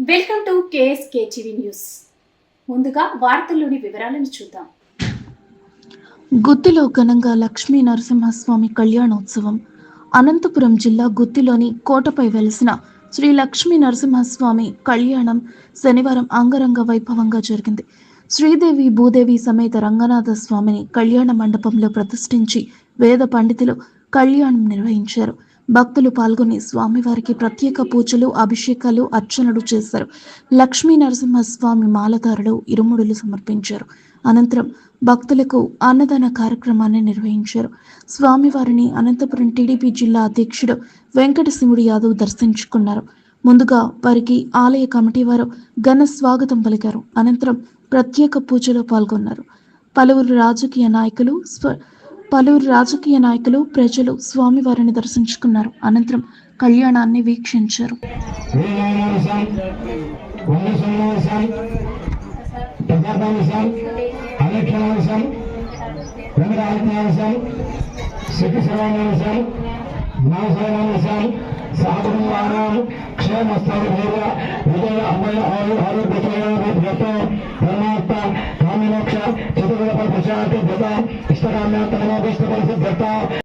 Welcome to KSK TV news. ముందుగా వార్తల్లోని వివరాలను చూద్దాం. గుత్తిలో ఘనంగా లక్ష్మీ నరసింహస్వామి కళ్యాణోత్సవం. అనంతపురం జిల్లా గుత్తిలోని కోటపై వెలిసిన శ్రీ లక్ష్మీ నరసింహస్వామి కళ్యాణం శనివారం అంగరంగ వైభవంగా జరిగింది. శ్రీదేవి భూదేవి సమేత రంగనాథ స్వామిని కళ్యాణ మండపంలో ప్రతిష్ఠించి వేద పండితులు కళ్యాణం నిర్వహించారు. భక్తులు పాల్గొని స్వామివారికి ప్రత్యేక పూజలు అభిషేకాలు అర్చనలు చేశారు. లక్ష్మీ నరసింహస్వామి మాలధారులు ఇరుముడులు సమర్పించారు. అనంతరం భక్తులకు అన్నదాన కార్యక్రమాన్ని నిర్వహించారు. స్వామివారిని అనంతపురం టీడీపీ జిల్లా అధ్యక్షుడు వెంకటసింహుడు యాదవ్ దర్శించుకున్నారు. ముందుగా వారికి ఆలయ కమిటీ వారు ఘన స్వాగతం పలికారు. అనంతరం ప్రత్యేక పూజలో పాల్గొన్నారు. పలువురు రాజకీయ నాయకులు స్వ పలువురు రాజకీయ నాయకులు ప్రజలు స్వామివారిని దర్శించుకున్నారు అనంతరం కళ్యాణాన్ని వీక్షించారు వేలానాంశం వందసంహాంశం ప్రతాపాంశం అలక్షణాంశం పరిశుద్ధత